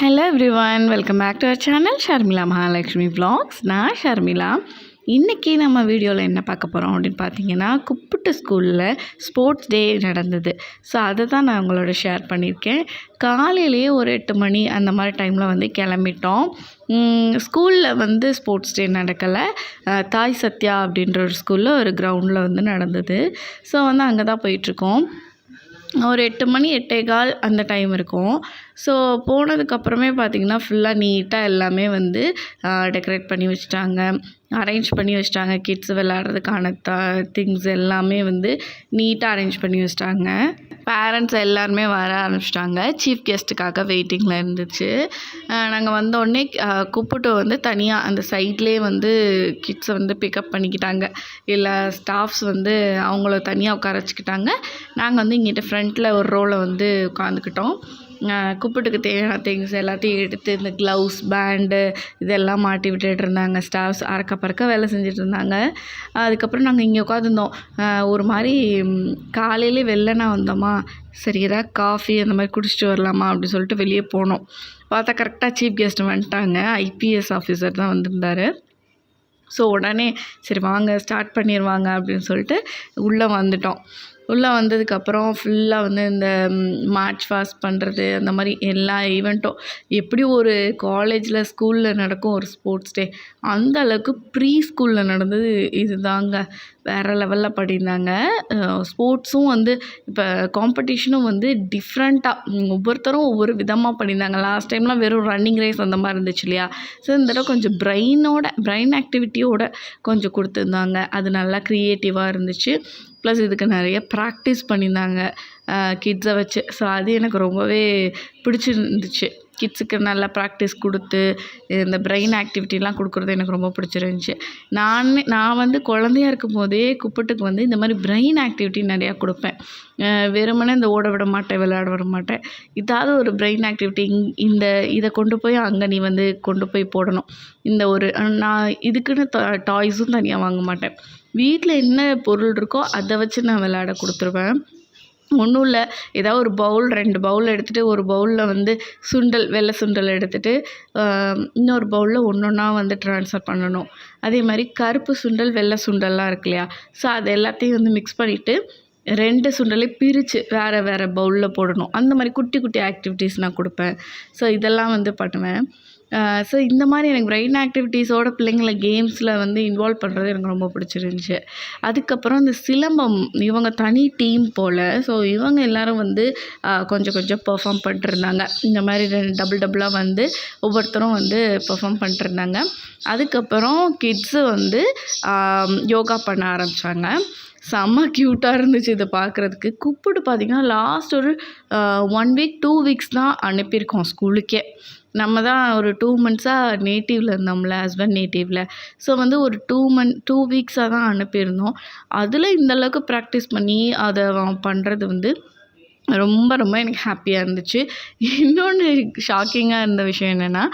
Hello everyone welcome back to our channel Sharmila Mahalakshmi vlogs நான் ஷர்மிளா இன்றைக்கி நம்ம வீடியோவில் என்ன பார்க்க போகிறோம் அப்படின்னு பார்த்தீங்கன்னா குப்பிட்டு ஸ்கூலில் ஸ்போர்ட்ஸ் டே நடந்தது. ஸோ அதை தான் நான் உங்களோட ஷேர் பண்ணியிருக்கேன். காலையிலேயே ஒரு எட்டு மணி அந்த மாதிரி டைமில் வந்து கிளம்பிட்டோம். ஸ்கூலில் வந்து ஸ்போர்ட்ஸ் டே நடக்கலை. தாய் சத்யா அப்படின்ற ஒரு ஸ்கூலில் ஒரு கிரவுண்டில் வந்து நடந்தது. ஸோ வந்து அங்கே தான் போயிட்டுருக்கோம் ஒரு எட்டு மணி எட்டே கால் அந்த டைம் இருக்கும். ஸோ போனதுக்கப்புறமே பார்த்திங்கன்னா ஃபுல்லாக நீட்டாக எல்லாமே வந்து டெக்கரேட் பண்ணி வச்சுட்டாங்க. அரேஞ்ச் பண்ணி வச்சுட்டாங்க. கிட்ஸ் விளையாடுறதுக்கான த திங்ஸ் எல்லாமே வந்து நீட்டாக அரேஞ்ச் பண்ணி வச்சுட்டாங்க. பேரண்ட்ஸ் எல்லாருமே வர ஆரம்பிச்சிட்டாங்க. சீஃப் கெஸ்ட்டுக்காக வெயிட்டிங்கில் இருந்துச்சு. நாங்கள் வந்தோடனே கூப்பிட்டு வந்து தனியாக அந்த சைட்லேயே வந்து கிட்ஸை வந்து பிக்கப் பண்ணிக்கிட்டாங்க. இல்லை ஸ்டாஃப்ஸ் வந்து அவங்கள தனியாக உட்கார வச்சுக்கிட்டாங்க. நாங்கள் வந்து இங்கிட்ட ஃப்ரண்ட்டில் ஒரு ரோவில் வந்து உட்காந்துக்கிட்டோம். கூப்பிட்டுக்கு தேவையான திங்ஸ் எல்லாத்தையும் எடுத்து இந்த க்ளவுஸ் பேண்டு இதெல்லாம் மாட்டி விட்டுட்டு இருந்தாங்க. ஸ்டாஃப்ஸ் அறக்க பறக்க வேலை செஞ்சுட்டு இருந்தாங்க. அதுக்கப்புறம் நாங்கள் இங்கே உட்காந்துருந்தோம் ஒரு மாதிரி காலையிலே வெள்ளனா வந்தோமா சரி ஏதாவது காஃபி அந்த மாதிரி குடிச்சிட்டு வரலாமா அப்படின்னு சொல்லிட்டு வெளியே போனோம். பார்த்தா கரெக்டாக சீஃப் கெஸ்ட் வந்துட்டாங்க. ஐபிஎஸ் ஆஃபீஸர் தான் வந்திருந்தார். ஸோ உடனே சரி வாங்க ஸ்டார்ட் பண்ணிடுவாங்க அப்படின்னு சொல்லிட்டு உள்ளே வந்துட்டோம். உள்ளே வந்ததுக்கப்புறம் ஃபுல்லாக வந்து இந்த மார்ச் ஃபாஸ்ட் பண்ணுறது அந்த மாதிரி எல்லா ஈவெண்ட்டும் எப்படி ஒரு காலேஜில் ஸ்கூலில் நடக்கும் ஒரு ஸ்போர்ட்ஸ் டே அந்த அளவுக்கு ப்ரீ ஸ்கூலில் நடந்தது இதுதாங்க. வேறு லெவலில் படிந்தாங்க. ஸ்போர்ட்ஸும் வந்து இப்போ காம்படிஷனும் வந்து டிஃப்ரெண்ட்டாக ஒவ்வொருத்தரும் ஒவ்வொரு விதமாக பண்ணியிருந்தாங்க லாஸ்ட் டைம்லாம் வெறும் ரன்னிங் ரேஸ் அந்த மாதிரி இருந்துச்சு இல்லையா? ஸோ இந்த தடவை கொஞ்சம் பிரெயினோட பிரெயின் ஆக்டிவிட்டியோட கொஞ்சம் கொடுத்துருந்தாங்க. அது நல்லா க்ரியேட்டிவாக இருந்துச்சு. ப்ளஸ் இதுக்கு நிறைய ப்ராக்டிஸ் பண்ணியிருந்தாங்க. கிட்ஸை வச்சு. ஸோ அது எனக்கு ரொம்பவே பிடிச்சிருந்துச்சு. கிட்ஸுக்கு நல்லா ப்ராக்டிஸ் கொடுத்து இந்த பிரெயின் ஆக்டிவிட்டிலாம் கொடுக்குறது எனக்கு ரொம்ப பிடிச்சிருந்துச்சி. நான் நான் வந்து குழந்தையா இருக்கும் போதே குப்பட்டுக்கு வந்து இந்த மாதிரி பிரெயின் ஆக்டிவிட்டி நிறையா கொடுப்பேன். வெறுமனே இந்த ஓட விட மாட்டேன் விளையாட விட மாட்டேன். இதாவது ஒரு பிரெயின் ஆக்டிவிட்டி இந்த இதை கொண்டு போய் அங்கே நீ வந்து கொண்டு போய் போடணும். இந்த ஒரு நான் இதுக்குன்னு டாய்ஸும் தனியாக வாங்க மாட்டேன். வீட்டில் என்ன பொருள் இருக்கோ அதை வச்சு நான் விளையாட கொடுத்துருவேன். ஒன்றும் இல்லை. ஏதாவது ஒரு பவுல் ரெண்டு பவுல் எடுத்துகிட்டு ஒரு பவுலில் வந்து சுண்டல் வெள்ளை சுண்டல் எடுத்துகிட்டு இன்னொரு பவுலில் ஒன்று ஒன்றா வந்து ட்ரான்ஸ்ஃபர் பண்ணணும். அதே மாதிரி கருப்பு சுண்டல் வெள்ளை சுண்டல்லாம் இருக்கு இல்லையா? ஸோ அது எல்லாத்தையும் வந்து மிக்ஸ் பண்ணிவிட்டு ரெண்டு சுண்டலையும் பிரித்து வேறு வேறு பவுலில் போடணும். அந்த மாதிரி குட்டி குட்டி ஆக்டிவிட்டீஸ் நான் கொடுப்பேன். ஸோ இதெல்லாம் வந்து பண்ணுவேன். ஸோ இந்த மாதிரி எனக்கு பிரெயின் ஆக்டிவிட்டீஸோட பிள்ளைங்களை கேம்ஸில் வந்து இன்வால்வ் பண்ணுறது எனக்கு ரொம்ப பிடிச்சிருந்துச்சி. அதுக்கப்புறம் இந்த சிலம்பம் இவங்க தனி டீம் போல் ஸோ இவங்க எல்லோரும் வந்து கொஞ்சம் கொஞ்சம் பெர்ஃபார்ம் பண்ணிட்டுருந்தாங்க. இந்த மாதிரி ரெண்டு டபுள் டபுளாக வந்து ஒவ்வொருத்தரும் வந்து பெர்ஃபார்ம் பண்ணிட்டுருந்தாங்க. அதுக்கப்புறம் கிட்ஸு வந்து யோகா பண்ண ஆரம்பித்தாங்க செம்ம க்யூட்டாக இருந்துச்சு இதை பார்க்குறதுக்கு கூப்பிட்டு பார்த்திங்கன்னா லாஸ்ட் ஒரு ஒன் வீக் டூ வீக்ஸ் தான் அனுப்பியிருக்கோம் ஸ்கூலுக்கே நம்ம தான் ஒரு டூ மந்த்ஸாக நேட்டிவில் இருந்தோம்ல ஹஸ்பண்ட் நேட்டிவில் ஸோ வந்து ஒரு டூ மந்த் டூ வீக்ஸாக தான் அனுப்பியிருந்தோம். அதில் இந்த அளவுக்கு ப்ராக்டிஸ் பண்ணி அதை அவன் பண்ணுறது வந்து ரொம்ப ரொம்ப எனக்கு ஹாப்பியாக இருந்துச்சு. இன்னொன்று ஷாக்கிங்காக இருந்த விஷயம் என்னென்னா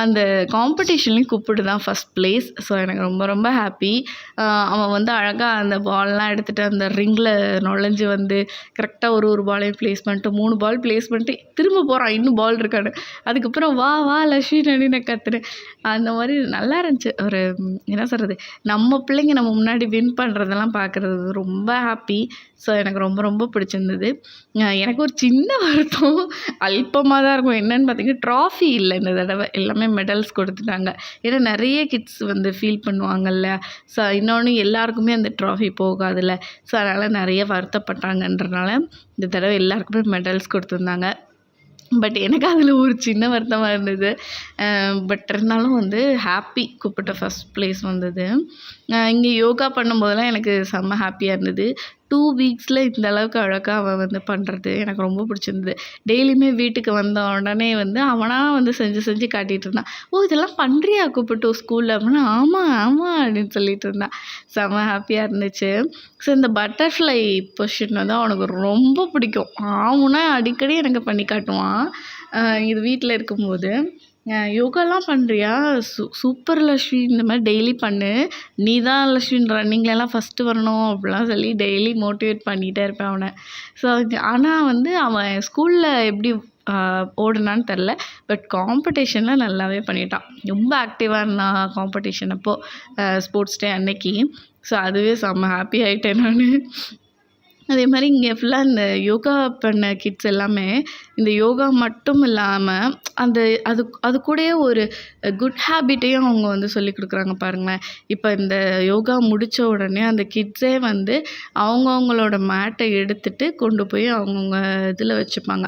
அந்த காம்படிஷன்லேயும் கூப்பிட்டு தான் ஃபஸ்ட் ப்ளேஸ் ஸோ எனக்கு ரொம்ப ரொம்ப ஹாப்பி அவன் வந்து அழகாக அந்த பால்லாம் எடுத்துகிட்டு அந்த ரிங்கில் நுழைஞ்சு வந்து கரெக்டாக ஒரு ஒரு பாலையும் ப்ளேஸ் பண்ணிட்டு மூணு பால் ப்ளேஸ் பண்ணிட்டு திரும்ப போகிறான் இன்னும் பால் இருக்கான்னு. அதுக்கப்புறம் வா வா லக்ஷ்மி நடி நான் கத்துனேன் அந்த மாதிரி நல்லா இருந்துச்சு. ஒரு என்ன சொல்கிறது நம்ம பிள்ளைங்க நம்ம முன்னாடி வின் பண்ணுறதெல்லாம் பார்க்குறது ரொம்ப ஹாப்பி ஸோ எனக்கு ரொம்ப ரொம்ப பிடிச்சிருந்தது. எனக்கு ஒரு சின்ன வருத்தம். அல்பமாக தான் இருக்கும். என்னன்னு பார்த்தீங்கன்னா ட்ராஃபி இல்லை. இந்த தடவை எல்லாமே மெடல்ஸ் கொடுத்துட்டாங்க. ஏன்னா நிறைய கிட்ஸ் வந்து ஃபீல் பண்ணுவாங்கல்ல. ஸோ இன்னொன்று எல்லாருக்குமே அந்த ட்ராஃபி போகாதுல்ல. ஸோ அதனால் நிறைய வருத்தப்பட்டாங்கன்றனால இந்த தடவை எல்லாருக்குமே மெடல்ஸ் கொடுத்துருந்தாங்க. பட் எனக்கு அதில் ஒரு சின்ன வருத்தமாக இருந்தது. பட் இருந்தாலும் வந்து ஹாப்பி கூப்பிட்ட ஃபஸ்ட் ப்ளேஸ் வந்தது. இங்கே யோகா பண்ணும்போதெல்லாம் எனக்கு செம்ம ஹாப்பியாக இருந்தது. டூ வீக்ஸில் இந்த அளவுக்கு அழகாக அவன் வந்து பண்ணுறது எனக்கு ரொம்ப பிடிச்சிருந்தது. டெய்லியுமே வீட்டுக்கு வந்த உடனே வந்து அவனாக வந்து செஞ்சு செஞ்சு காட்டிகிட்டு இருந்தான். ஓ இதெல்லாம் பண்ணுறியா கூப்பிட்டு ஸ்கூலில் அப்படின்னா ஆமாம் ஆமாம் அப்படின்னு சொல்லிட்டு இருந்தான். செம்ம ஹாப்பியாக இருந்துச்சு. ஸோ இந்த பட்டர்ஃப்ளை பொஷன் வந்து அவனுக்கு ரொம்ப பிடிக்கும். ஆவுனா அடிக்கடி எனக்கு பண்ணி காட்டுவான். இது வீட்டில் இருக்கும்போது. யோகாலாம் பண்ணுறியா சூ சூப்பர் லக்ஷ்மி இந்த மாதிரி டெய்லி பண்ணு. நீ தான் லக்ஷ்மி ரன்னிங்லலாம் ஃபஸ்ட்டு வரணும் அப்படிலாம் சொல்லி டெய்லி மோட்டிவேட் பண்ணிகிட்டே இருப்பேன் அவனை. ஸோ ஆனால் வந்து அவன் ஸ்கூலில் எப்படி ஓடுனான்னு தெரில பட் காம்படிஷனில் நல்லாவே பண்ணிட்டான். ரொம்ப ஆக்டிவாக இருந்தான் காம்படிஷன் அப்போது ஸ்போர்ட்ஸ் டே அன்னைக்கு. ஸோ அதுவே செம்ம ஹாப்பி ஆகிட்டேன் நான். அதே மாதிரி இங்கே ஃபுல்லாக இந்த யோகா பண்ண கிட்ஸ் எல்லாமே இந்த யோகா மட்டும் இல்லாமல் அந்த அது அது கூடயே ஒரு குட் ஹேபிட்டையும் அவங்க வந்து சொல்லிக் கொடுக்குறாங்க பாருங்களேன். இப்போ இந்த யோகா முடித்த உடனே அந்த கிட்ஸே வந்து அவங்கவுங்களோட மேட்டை எடுத்துகிட்டு கொண்டு போய் அவங்கவுங்க இதில் வச்சுப்பாங்க.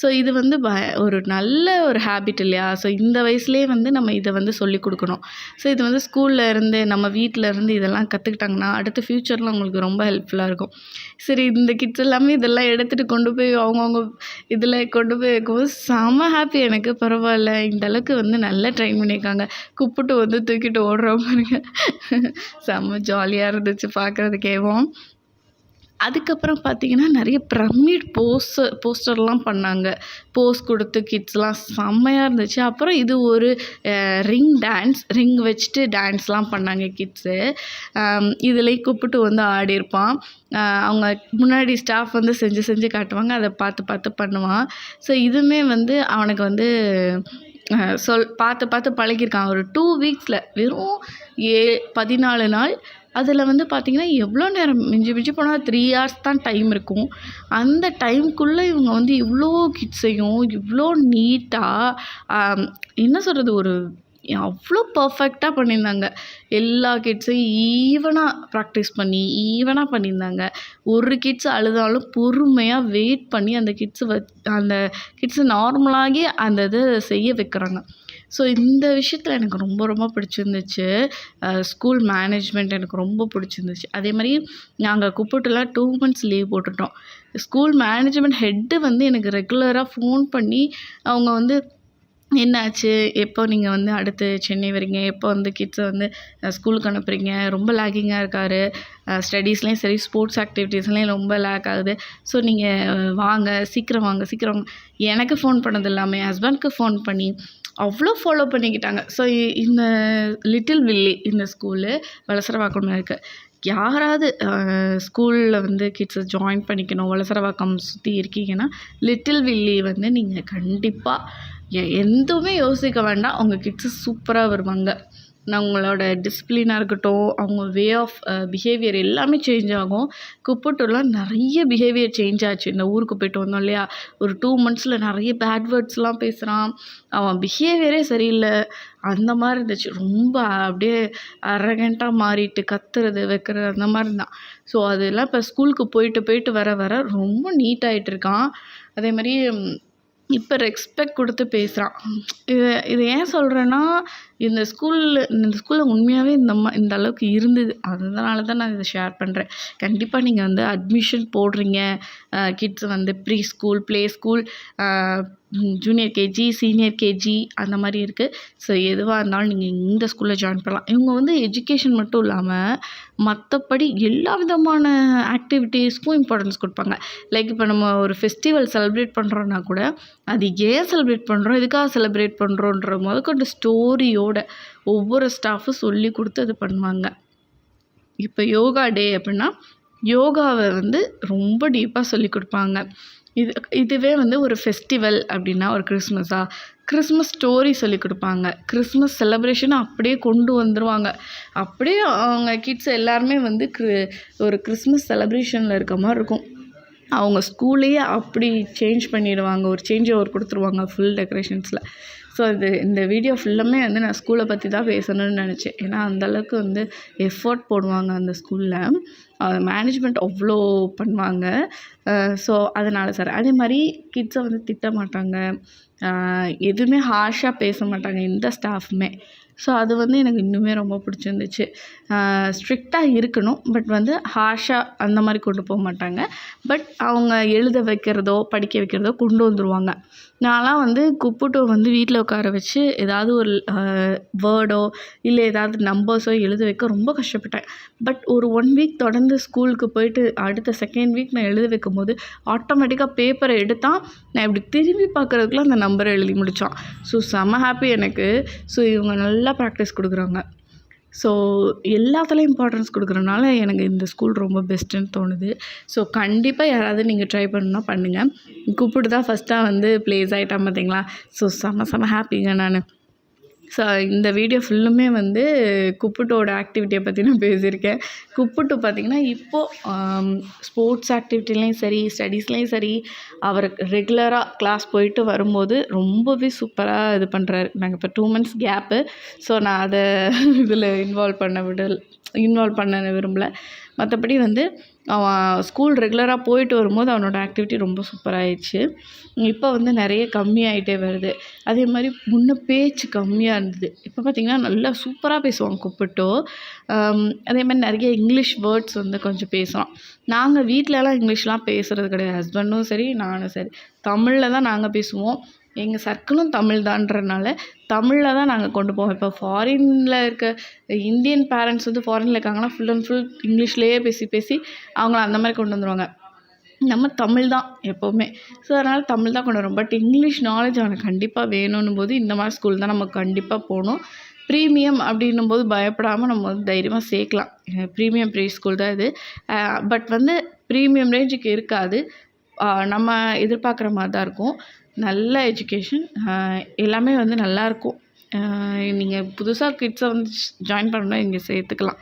ஸோ இது வந்து ப ஒரு நல்ல ஒரு ஹேபிட் இல்லையா? ஸோ இந்த வயசுலேயே வந்து நம்ம இதை வந்து சொல்லிக் கொடுக்கணும். ஸோ இது வந்து ஸ்கூலில் இருந்து நம்ம வீட்டில் இருந்து இதெல்லாம் கற்றுக்கிட்டாங்கன்னா அடுத்த ஃப்யூச்சரில் அவங்களுக்கு ரொம்ப ஹெல்ப்ஃபுல்லாக இருக்கும். சரி இந்த கிட்ஸ் எல்லாமே இதெல்லாம் எடுத்துகிட்டு கொண்டு போய் அவங்கவுங்க இதில் கொண்டு போய் வைக்கும்போது செம ஹாப்பி எனக்கு. பரவாயில்ல இந்த அளவுக்கு வந்து நல்லா ட்ரைன் பண்ணியிருக்காங்க. கூப்பிட்டு வந்து தூக்கிட்டு ஓடுற பாருங்க. செம்ம ஜாலியாக இருந்துச்சு பார்க்குறதுக்கேவும் அதுக்கப்புறம் பார்த்தீங்கன்னா நிறைய பிரமிட் போஸ்டர் போஸ்டர்லாம் பண்ணாங்க. போஸ் கொடுத்து கிட்ஸ்லாம் செம்மையாக இருந்துச்சு. அப்புறம் இது ஒரு ரிங் டான்ஸ் ரிங் வச்சுட்டு டான்ஸ்லாம் பண்ணாங்க கிட்ஸு. இதுலேயும் கூப்பிட்டு வந்து ஆடியிருப்பான். அவங்க முன்னாடி ஸ்டாஃப் வந்து செஞ்சு செஞ்சு காட்டுவாங்க. அதை பார்த்து பார்த்து பண்ணுவான். ஸோ இதுவுமே வந்து அவனுக்கு வந்து சொல் பார்த்து பார்த்து பழகியிருக்கான். ஒரு டூ வீக்ஸில் வெறும் ஏ பதினாலு நாள் அதில் வந்து பார்த்திங்கன்னா எவ்வளோ நேரம் மிஞ்சி மிஞ்சி போனால் த்ரீ ஹார்ஸ் தான் டைம் இருக்கும். அந்த டைம்குள்ளே இவங்க வந்து இவ்வளோ கிட்ஸையும் இவ்வளோ நீட்டாக என்ன சொல்கிறது ஒரு அவ்வளோ பர்ஃபெக்டாக பண்ணியிருந்தாங்க. எல்லா கிட்ஸையும் ஈவனாக ப்ராக்டிஸ் பண்ணி ஈவனாக பண்ணியிருந்தாங்க. ஒரு கிட்ஸ் அழுதாலும் பொறுமையாக வெயிட் பண்ணி அந்த கிட்ஸை வ அந்த கிட்ஸை நார்மலாகி அந்த இதை செய்ய வைக்கிறாங்க. ஸோ இந்த விஷயத்தில் எனக்கு ரொம்ப ரொம்ப பிடிச்சிருந்துச்சு. ஸ்கூல் மேனேஜ்மெண்ட் எனக்கு ரொம்ப பிடிச்சிருந்துச்சு. அதே மாதிரி நாங்கள் கூப்பிட்டுலாம் டூ மந்த்ஸ் லீவ் போட்டுட்டோம். ஸ்கூல் மேனேஜ்மெண்ட் ஹெட்டு வந்து எனக்கு ரெகுலராக ஃபோன் பண்ணி அவங்க வந்து என்னாச்சு? எப்போ நீங்கள் வந்து அடுத்து சென்னை வரீங்க எப்போ வந்து கிட்ஸை வந்து ஸ்கூலுக்கு அனுப்புகிறீங்க ரொம்ப லேக்கிங்காக இருக்கார். ஸ்டடீஸ்லேயும் சரி ஸ்போர்ட்ஸ் ஆக்டிவிட்டீஸ்லேயும் ரொம்ப லேக் ஆகுது. ஸோ நீங்கள் வாங்க. சீக்கிரம் வாங்க. சீக்கிரம். எனக்கு ஃபோன் பண்ணது இல்லாமல் ஹஸ்பண்ட்க்கு ஃபோன் பண்ணி அவ்வளோ ஃபாலோ பண்ணிக்கிட்டாங்க. ஸோ இந்த லிட்டில் வில்லி இந்த ஸ்கூலு வலசரவாக்கம்ல இருக்குது யாராவது ஸ்கூலில் வந்து கிட்ஸை ஜாயின் பண்ணிக்கணும் வலசரவாக்கம் சுற்றி இருக்கீங்கன்னா லிட்டில் வில்லி வந்து நீங்கள் கண்டிப்பாக எதுவுமே யோசிக்க வேண்டாம். உங்கள் கிட்ஸு சூப்பராக வருவாங்க. அவங்களோட டிசிப்ளினாக இருக்கட்டும் அவங்க வே ஆஃப் பிஹேவியர் எல்லாமே சேஞ்ச் ஆகும். குப்பட்டூர்லாம் நிறைய பிஹேவியர் சேஞ்ச் ஆச்சு. இந்த ஊருக்கு போய்ட்டு வந்தோம் இல்லையா? ஒரு டூ மந்த்ஸில் நிறைய பேட் வேர்ட்ஸ்லாம் பேசுகிறான் அவன் பிஹேவியரே சரியில்லை. அந்த மாதிரி இருந்துச்சு. ரொம்ப அப்படியே அரகண்ட்டாக மாறிட்டு கத்துறது வைக்கிறது அந்த மாதிரி இருந்தான் ஸோ அதெல்லாம் இப்போ ஸ்கூலுக்கு போயிட்டு போயிட்டு வர வர ரொம்ப நீட்டாகிட்டு இருக்கான். அதே மாதிரி இப்போ ரெஸ்பெக்ட் கொடுத்து பேசுகிறான் இது இது ஏன் சொல்கிறேன்னா இந்த ஸ்கூலில் இந்த ஸ்கூலில் உண்மையாகவே இந்த மா இந்த அளவுக்கு இருந்தது. அதனால தான் நான் இதை ஷேர் பண்ணுறேன் கண்டிப்பாக நீங்கள் வந்து அட்மிஷன் போடுறீங்க. கிட்ஸ் வந்து pre school play school junior KG senior KG அந்த மாதிரி இருக்குது ஸோ எதுவாக இருந்தாலும் நீங்கள் இந்த ஸ்கூலில் ஜாயின் பண்ணலாம். இவங்க வந்து எஜுகேஷன் மட்டும் இல்லாமல் மற்றபடி எல்லா விதமான ஆக்டிவிட்டீஸ்க்கும் இம்பார்ட்டன்ஸ் கொடுப்பாங்க. லைக் இப்போ நம்ம ஒரு ஃபெஸ்டிவல் செலிப்ரேட் பண்ணுறோன்னா கூட அது ஏன் செலிப்ரேட் பண்ணுறோம் எதுக்காக செலிப்ரேட் பண்ணுறோன்ற முதற்கொண்டு ஸ்டோரியோட கூட ஒவ்வொரு ஸ்டாஃபும் சொல்லி கொடுத்து அது பண்ணுவாங்க. இப்போ யோகா டே அப்படின்னா யோகாவை வந்து ரொம்ப டீப்பாக சொல்லி கொடுப்பாங்க. இது இதுவே வந்து ஒரு ஃபெஸ்டிவல் அப்படின்னா ஒரு கிறிஸ்மஸா கிறிஸ்மஸ் ஸ்டோரி சொல்லி கொடுப்பாங்க. கிறிஸ்மஸ் செலப்ரேஷனை அப்படியே கொண்டு வந்துடுவாங்க அப்படியே அவங்க கிட்ஸ் எல்லாருமே வந்து க்ரி ஒரு கிறிஸ்மஸ் செலப்ரேஷனில் இருக்க மாதிரி இருக்கும். அவங்க ஸ்கூல்லையே அப்படி சேஞ்ச் பண்ணிடுவாங்க. ஒரு சேஞ்ச் ஓவர் கொடுத்துருவாங்க ஃபுல் டெக்கரேஷன்ஸில் ஸோ இது இந்த வீடியோ ஃபுல்லுமே வந்து நான் ஸ்கூலை பற்றி தான் பேசணும்னு நினச்சேன். ஏன்னா அந்தளவுக்கு வந்து எஃபோர்ட் போடுவாங்க அந்த ஸ்கூலில் மேனேஜ்மெண்ட் அவ்வளோ பண்ணுவாங்க. ஸோ அதனால் சார் அதே மாதிரி கிட்ஸை வந்து திட்ட மாட்டாங்க. எதுவுமே ஹார்ஷாக பேச மாட்டாங்க. எந்த ஸ்டாஃபுமே ஸோ அது வந்து எனக்கு இன்னுமே ரொம்ப பிடிச்சிருந்துச்சு. ஸ்ட்ரிக்டாக இருக்கணும். பட் வந்து ஹார்ஷாக அந்த மாதிரி கொண்டு போக மாட்டாங்க. பட் அவங்க எழுத வைக்கிறதோ படிக்க வைக்கிறதோ கொண்டு வந்துடுவாங்க நான்லாம் வந்து குப்புட்டோ வந்து வீட்டில் உட்கார வச்சு ஏதாவது ஒரு வேர்டோ இல்லை ஏதாவது நம்பர்ஸோ எழுத வைக்க ரொம்ப கஷ்டப்பட்டேன். பட் ஒரு ஒன் வீக் தொடர்ந்து ஸ்கூலுக்கு போயிட்டு அடுத்த செகண்ட் வீக் நான் எழுத வைக்கும் போது ஆட்டோமேட்டிக்காக பேப்பரை எடுத்தான் நான் இப்படி திரும்பி பார்க்குறதுக்குள்ள அந்த நம்பரை எழுதி முடித்தான் ஸோ செம்ம ஹாப்பி எனக்கு. ஸோ இவங்க நல்லா நல்லா ப்ராக்டிஸ் கொடுக்குறாங்க. ஸோ எல்லாத்துலேயும் இம்பார்ட்டன்ஸ் கொடுக்குறனால எனக்கு இந்த ஸ்கூல் ரொம்ப பெஸ்ட்டுன்னு தோணுது. ஸோ கண்டிப்பாக யாராவது நீங்கள் ட்ரை பண்ணுன்னா பண்ணுங்கள் கூப்பிட்டு தான் ஃபஸ்ட்டாக வந்து ப்ளேஸ் ஆகிட்டான் பார்த்தீங்களா ஸோ செம்ம செம்ம ஹாப்பிங்க நான். ஸோ இந்த வீடியோ ஃபுல்லுமே வந்து குப்புட்டோட ஆக்டிவிட்டியை பற்றி நான் பேசியிருக்கேன். குப்புட்டு பார்த்திங்கன்னா இப்போது ஸ்போர்ட்ஸ் ஆக்டிவிட்டிலையும் சரி ஸ்டடீஸ்லேயும் சரி அவர் ரெகுலராக கிளாஸ் போயிட்டு வரும்போது ரொம்பவே சூப்பராக இது பண்ணுறாரு நாங்கள் இப்போ டூ மந்த்ஸ் கேப்பு ஸோ நான் அதை இதில் இன்வால்வ் பண்ண விடல். இன்வால்வ் பண்ண விரும்பல. மற்றபடி வந்து அவன் ஸ்கூல் ரெகுலராக போயிட்டு வரும்போது அவனோட ஆக்டிவிட்டி ரொம்ப சூப்பராகிடுச்சு இப்போ வந்து நிறைய கம்மியாகிட்டே வருது. அதே மாதிரி முன்ன பேச்சு கம்மியாக இருந்தது. இப்போ பார்த்திங்கன்னா நல்லா சூப்பராக பேசுவான் கூப்பிட்டோ. அதே மாதிரி நிறைய இங்கிலீஷ் வேர்ட்ஸ் வந்து கொஞ்சம் பேசுகிறான் நாங்கள் வீட்டிலலாம் இங்கிலீஷ்லாம் பேசுகிறது கிடையாது. ஹஸ்பண்டும் சரி நானும் சரி. தமிழில் தான் நாங்கள் பேசுவோம். எங்கள் சர்க்கிளும் தமிழ் தான்றனால தமிழில் தான் நாங்கள் கொண்டு போவோம். இப்போ ஃபாரினில் இருக்க இந்தியன் பேரண்ட்ஸ் வந்து ஃபாரினில் இருக்காங்கன்னா ஃபுல் அண்ட் ஃபுல் இங்கிலீஷ்லேயே பேசி பேசி அவங்கள அந்த மாதிரி கொண்டு வந்துடுவாங்க நம்ம தமிழ் தான் எப்போவுமே. ஸோ அதனால் தமிழ் தான் கொண்டு வரும். பட் இங்கிலீஷ் நாலேஜ் அவனுக்கு கண்டிப்பாக வேணும்னு போது இந்த மாதிரி ஸ்கூல் தான் நம்ம கண்டிப்பாக போகணும். ப்ரீமியம் அப்படின்னும் போது பயப்படாமல் நம்ம வந்து தைரியமாக சேர்க்கலாம். ப்ரீமியம் ப்ரீ ஸ்கூல் தான் இது. பட் வந்து ப்ரீமியம் ரேஞ்சுக்கு இருக்காது. நம்ம எதிர்பார்க்குற மாதிரி தான் இருக்கும். நல்ல எஜுகேஷன் எல்லாமே வந்து நல்லாயிருக்கும் நீங்கள் புதுசாக கிட்ஸை வந்து ஜாயின் பண்ணணும்னா இங்கே சேர்த்துக்கலாம்.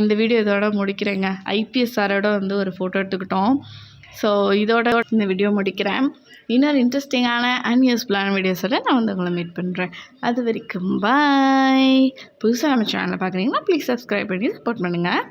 இந்த வீடியோ இதோட முடிக்கிறேங்க. ஐபிஎஸ் சாரோட வந்து ஒரு ஃபோட்டோ எடுத்துக்கிட்டோம். ஸோ இதோட இந்த வீடியோ முடிக்கிறேன். இன்னொரு இன்ட்ரெஸ்டிங்கான அண்ட் யூஸ்ஃபுல்லான வீடியோஸோட நான் வந்து உங்களை மீட் பண்ணுறேன் அது வரைக்கும் பாய் புதுசாக நம்ம சேனலை பார்க்குறீங்கன்னா ப்ளீஸ் சப்ஸ்கிரைப் பண்ணி சப்போர்ட் பண்ணுங்கள்